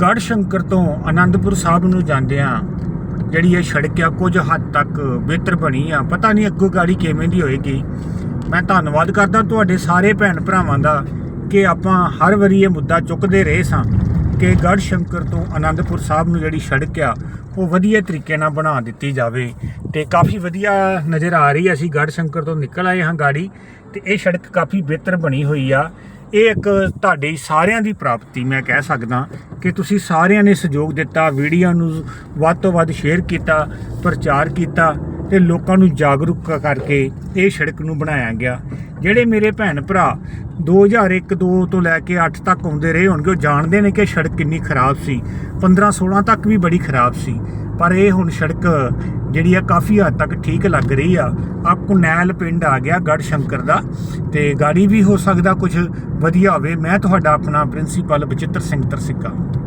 ਗੜ ਸ਼ੰਕਰ ਤੋਂ ਆਨੰਦਪੁਰ ਸਾਹਿਬ ਨੂੰ ਜਾਂਦਿਆਂ ਜਿਹੜੀ ਇਹ ਸੜਕ ਆ, ਕੁਝ ਹੱਦ ਤੱਕ ਬਿਹਤਰ ਬਣੀ ਆ। ਪਤਾ ਨਹੀਂ ਅੱਗੋਂ ਗਾੜੀ ਕਿਵੇਂ ਦੀ ਹੋਏਗੀ। ਮੈਂ ਧੰਨਵਾਦ ਕਰਦਾ ਤੁਹਾਡੇ ਸਾਰੇ ਭੈਣ ਭਰਾਵਾਂ ਦਾ ਕਿ ਆਪਾਂ ਹਰ ਵਾਰੀ ਇਹ ਮੁੱਦਾ ਚੁੱਕਦੇ ਰਹੇ ਸਾਂ ਕਿ ਗੜ ਸ਼ੰਕਰ ਤੋਂ ਆਨੰਦਪੁਰ ਸਾਹਿਬ ਨੂੰ ਜਿਹੜੀ ਸੜਕ ਆ, ਉਹ ਵਧੀਆ ਤਰੀਕੇ ਨਾਲ ਬਣਾ ਦਿੱਤੀ ਜਾਵੇ। ਤੇ ਕਾਫੀ ਵਧੀਆ ਨਜ਼ਰ ਆ ਰਹੀ ਅਸੀਂ ਗੜ ਸ਼ੰਕਰ ਤੋਂ ਨਿਕਲ ਆਏ ਹਾਂ ਗਾੜੀ। ਤੇ ਇਹ ਸੜਕ ਕਾਫੀ ਬਿਹਤਰ ਬਣੀ ਹੋਈ ਆ। ਇਹ ਇੱਕ ਤੁਹਾਡੀ ਸਾਰਿਆਂ ਦੀ ਪ੍ਰਾਪਤੀ ਮੈਂ ਕਹਿ ਸਕਦਾ ਕਿ ਤੁਸੀਂ ਸਾਰਿਆਂ ਨੇ ਸਹਿਯੋਗ ਦਿੱਤਾ, ਵੀਡੀਓ ਨੂੰ ਵੱਧ ਤੋਂ ਵੱਧ ਸ਼ੇਅਰ ਕੀਤਾ, ਪ੍ਰਚਾਰ ਕੀਤਾ। ਤੇ ਲੋਕਾਂ ਨੂੰ ਜਾਗਰੂਕ ਕਰਕੇ ਇਹ ਸੜਕ ਨੂੰ ਬਣਾਇਆ ਗਿਆ। ਜਿਹੜੇ ਮੇਰੇ ਭੈਣ ਭਰਾ 2001 2 ਤੋਂ ਲੈ ਕੇ 8 ਤੱਕ ਆਉਂਦੇ ਰਹੇ ਹੋਣਗੇ, ਉਹ ਜਾਣਦੇ ਨੇ ਕਿ ਸੜਕ ਕਿੰਨੀ ਖਰਾਬ ਸੀ। 15 16 ਤੱਕ ਵੀ ਬੜੀ ਖਰਾਬ ਸੀ। ਪਰ ਇਹ ਹੁਣ ਸੜਕ ਜਿਹੜੀ ਆ, ਕਾਫੀ ਹੱਦ ਤੱਕ ਠੀਕ ਲੱਗ ਰਹੀ ਆ। ਆ ਕੁਨੈਲ ਪਿੰਡ ਆ ਗਿਆ ਗੜ ਸ਼ੰਕਰ ਦਾ ਤੇ ਗਾੜੀ ਵੀ ਹੋ ਸਕਦਾ ਕੁਝ ਵਧੀਆ ਹੋਵੇ। ਮੈਂ ਤੁਹਾਡਾ ਆਪਣਾ ਪ੍ਰਿੰਸੀਪਲ ਬਚਿੱਤਰ ਸਿੰਘ ਤਰਸਿੱਕਾ।